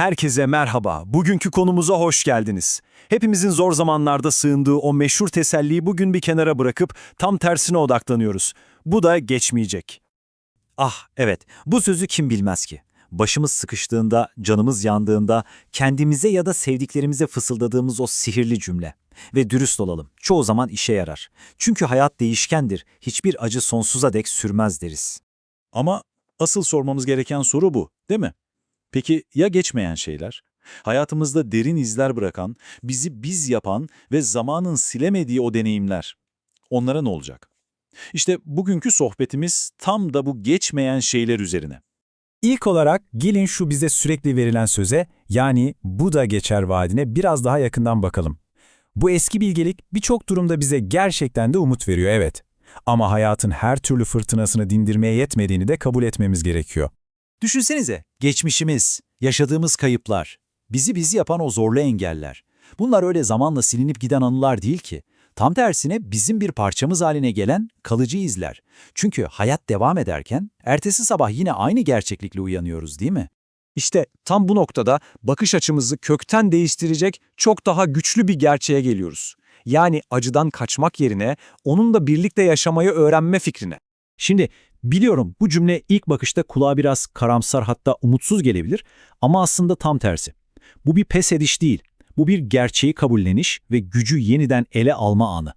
Herkese merhaba. Bugünkü konumuza hoş geldiniz. Hepimizin zor zamanlarda sığındığı o meşhur teselliyi bugün bir kenara bırakıp tam tersine odaklanıyoruz. Bu da geçmeyecek. Ah evet, bu sözü kim bilmez ki? Başımız sıkıştığında, canımız yandığında, kendimize ya da sevdiklerimize fısıldadığımız o sihirli cümle. Ve dürüst olalım, çoğu zaman işe yarar. Çünkü hayat değişkendir, hiçbir acı sonsuza dek sürmez deriz. Ama asıl sormamız gereken soru bu, değil mi? Peki ya geçmeyen şeyler? Hayatımızda derin izler bırakan, bizi biz yapan ve zamanın silemediği o deneyimler. Onlara ne olacak? İşte bugünkü sohbetimiz tam da bu geçmeyen şeyler üzerine. İlk olarak gelin şu bize sürekli verilen söze, yani bu da geçer vaadine biraz daha yakından bakalım. Bu eski bilgelik birçok durumda bize gerçekten de umut veriyor, evet. Ama hayatın her türlü fırtınasını dindirmeye yetmediğini de kabul etmemiz gerekiyor. Düşünsenize, geçmişimiz, yaşadığımız kayıplar, bizi bizi yapan o zorlu engeller. Bunlar öyle zamanla silinip giden anılar değil ki. Tam tersine bizim bir parçamız haline gelen kalıcı izler. Çünkü hayat devam ederken ertesi sabah yine aynı gerçeklikle uyanıyoruz değil mi? İşte tam bu noktada bakış açımızı kökten değiştirecek çok daha güçlü bir gerçeğe geliyoruz. Yani acıdan kaçmak yerine onunla birlikte yaşamayı öğrenme fikrine. Şimdi biliyorum bu cümle ilk bakışta kulağa biraz karamsar hatta umutsuz gelebilir ama aslında tam tersi. Bu bir pes ediş değil. Bu bir gerçeği kabulleniş ve gücü yeniden ele alma anı.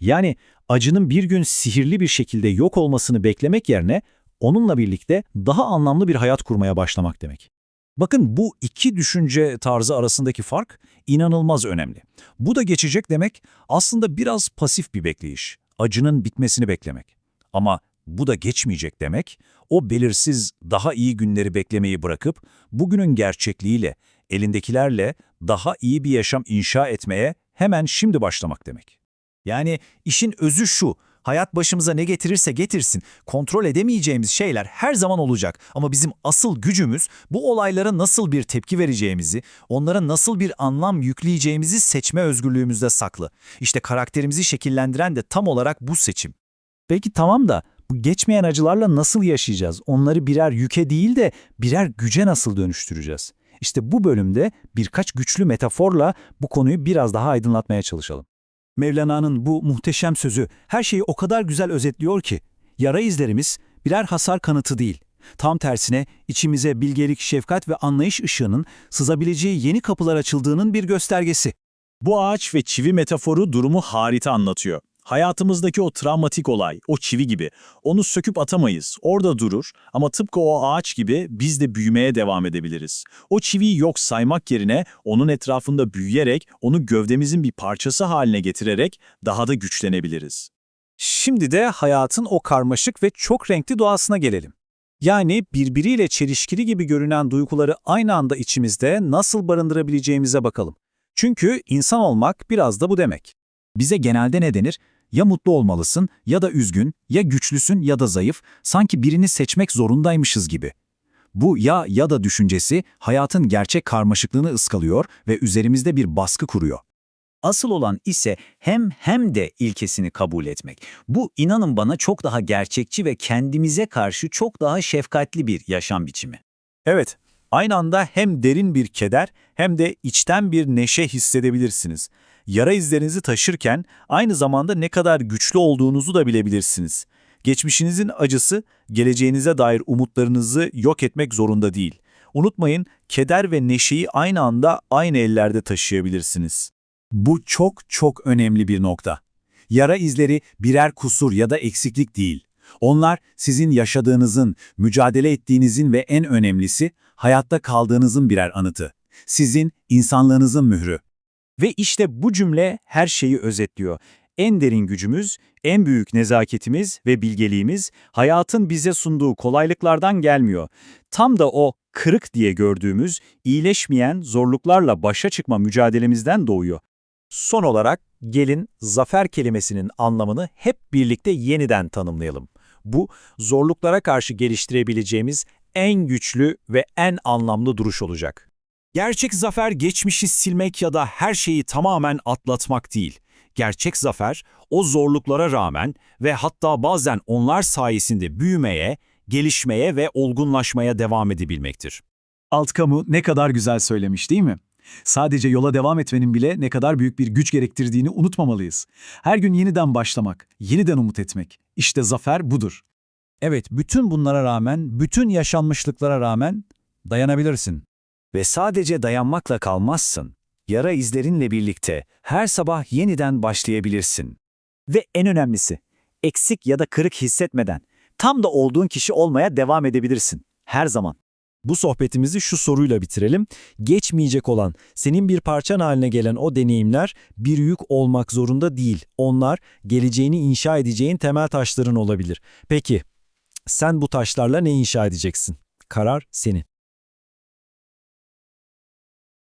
Yani acının bir gün sihirli bir şekilde yok olmasını beklemek yerine onunla birlikte daha anlamlı bir hayat kurmaya başlamak demek. Bakın bu iki düşünce tarzı arasındaki fark inanılmaz önemli. Bu da geçecek demek aslında biraz pasif bir bekleyiş, acının bitmesini beklemek. Ama bu da geçmeyecek demek, o belirsiz, daha iyi günleri beklemeyi bırakıp bugünün gerçekliğiyle, elindekilerle daha iyi bir yaşam inşa etmeye hemen şimdi başlamak demek. Yani işin özü şu, hayat başımıza ne getirirse getirsin, kontrol edemeyeceğimiz şeyler her zaman olacak. Ama bizim asıl gücümüz bu olaylara nasıl bir tepki vereceğimizi, onlara nasıl bir anlam yükleyeceğimizi seçme özgürlüğümüzde saklı. İşte karakterimizi şekillendiren de tam olarak bu seçim. Peki tamam da bu geçmeyen acılarla nasıl yaşayacağız? Onları birer yüke değil de birer güce nasıl dönüştüreceğiz? İşte bu bölümde birkaç güçlü metaforla bu konuyu biraz daha aydınlatmaya çalışalım. Mevlana'nın bu muhteşem sözü her şeyi o kadar güzel özetliyor ki, yara izlerimiz birer hasar kanıtı değil. Tam tersine içimize bilgelik, şefkat ve anlayış ışığının sızabileceği yeni kapılar açıldığının bir göstergesi. Bu ağaç ve çivi metaforu durumu harita anlatıyor. Hayatımızdaki o travmatik olay, o çivi gibi. Onu söküp atamayız, orada durur ama tıpkı o ağaç gibi biz de büyümeye devam edebiliriz. O çiviyi yok saymak yerine onun etrafında büyüyerek, onu gövdemizin bir parçası haline getirerek daha da güçlenebiliriz. Şimdi de hayatın o karmaşık ve çok renkli doğasına gelelim. Yani birbiriyle çelişkili gibi görünen duyguları aynı anda içimizde nasıl barındırabileceğimize bakalım. Çünkü insan olmak biraz da bu demek. Bize genelde ne denir? Ya mutlu olmalısın ya da üzgün, ya güçlüsün ya da zayıf, sanki birini seçmek zorundaymışız gibi. Bu ya ya da düşüncesi hayatın gerçek karmaşıklığını ıskalıyor ve üzerimizde bir baskı kuruyor. Asıl olan ise hem hem de ilkesini kabul etmek. Bu inanın bana çok daha gerçekçi ve kendimize karşı çok daha şefkatli bir yaşam biçimi. Evet, aynı anda hem derin bir keder hem de içten bir neşe hissedebilirsiniz. Yara izlerinizi taşırken aynı zamanda ne kadar güçlü olduğunuzu da bilebilirsiniz. Geçmişinizin acısı geleceğinize dair umutlarınızı yok etmek zorunda değil. Unutmayın, keder ve neşeyi aynı anda aynı ellerde taşıyabilirsiniz. Bu çok çok önemli bir nokta. Yara izleri birer kusur ya da eksiklik değil. Onlar sizin yaşadığınızın, mücadele ettiğinizin ve en önemlisi hayatta kaldığınızın birer anıtı. Sizin insanlığınızın mührü. Ve işte bu cümle her şeyi özetliyor. En derin gücümüz, en büyük nezaketimiz ve bilgeliğimiz hayatın bize sunduğu kolaylıklardan gelmiyor. Tam da o kırık diye gördüğümüz, iyileşmeyen zorluklarla başa çıkma mücadelemizden doğuyor. Son olarak gelin zafer kelimesinin anlamını hep birlikte yeniden tanımlayalım. Bu zorluklara karşı geliştirebileceğimiz en güçlü ve en anlamlı duruş olacak. Gerçek zafer geçmişi silmek ya da her şeyi tamamen atlatmak değil. Gerçek zafer o zorluklara rağmen ve hatta bazen onlar sayesinde büyümeye, gelişmeye ve olgunlaşmaya devam edebilmektir. Alt ne kadar güzel söylemiş değil mi? Sadece yola devam etmenin bile ne kadar büyük bir güç gerektirdiğini unutmamalıyız. Her gün yeniden başlamak, yeniden umut etmek. İşte zafer budur. Evet, bütün bunlara rağmen, bütün yaşanmışlıklara rağmen dayanabilirsin. Ve sadece dayanmakla kalmazsın. Yara izlerinle birlikte her sabah yeniden başlayabilirsin. Ve en önemlisi, eksik ya da kırık hissetmeden tam da olduğun kişi olmaya devam edebilirsin. Her zaman. Bu sohbetimizi şu soruyla bitirelim. Geçmeyecek olan, senin bir parçan haline gelen o deneyimler bir yük olmak zorunda değil. Onlar geleceğini inşa edeceğin temel taşların olabilir. Peki, sen bu taşlarla ne inşa edeceksin? Karar senin.